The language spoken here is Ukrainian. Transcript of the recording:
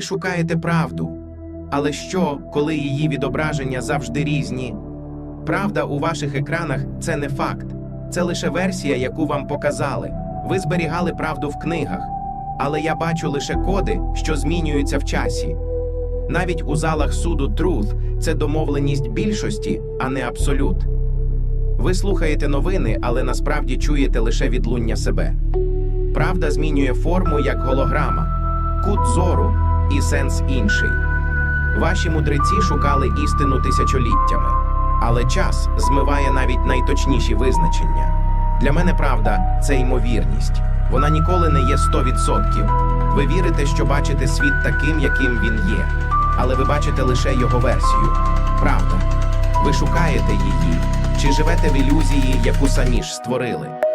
шукаєте правду. Але що, коли її відображення завжди різні? Правда у ваших екранах це не факт, це лише версія, яку вам показали. Ви зберігали правду в книгах, але я бачу лише коди, що змінюються в часі. Навіть у залах суду Truth це домовленість більшості, а не абсолют. Ви слухаєте новини, але насправді чуєте лише відлуння себе. Правда змінює форму як голограма, кут зору і сенс інший. Ваші мудреці шукали істину тисячоліттями, але час змиває навіть найточніші визначення. Для мене правда це ймовірність. Вона ніколи не є 100%. Ви вірите, що бачите світ таким, яким він є, але ви бачите лише його версію. Правда. Ви шукаєте її, чи живете в ілюзії, яку самі ж створили.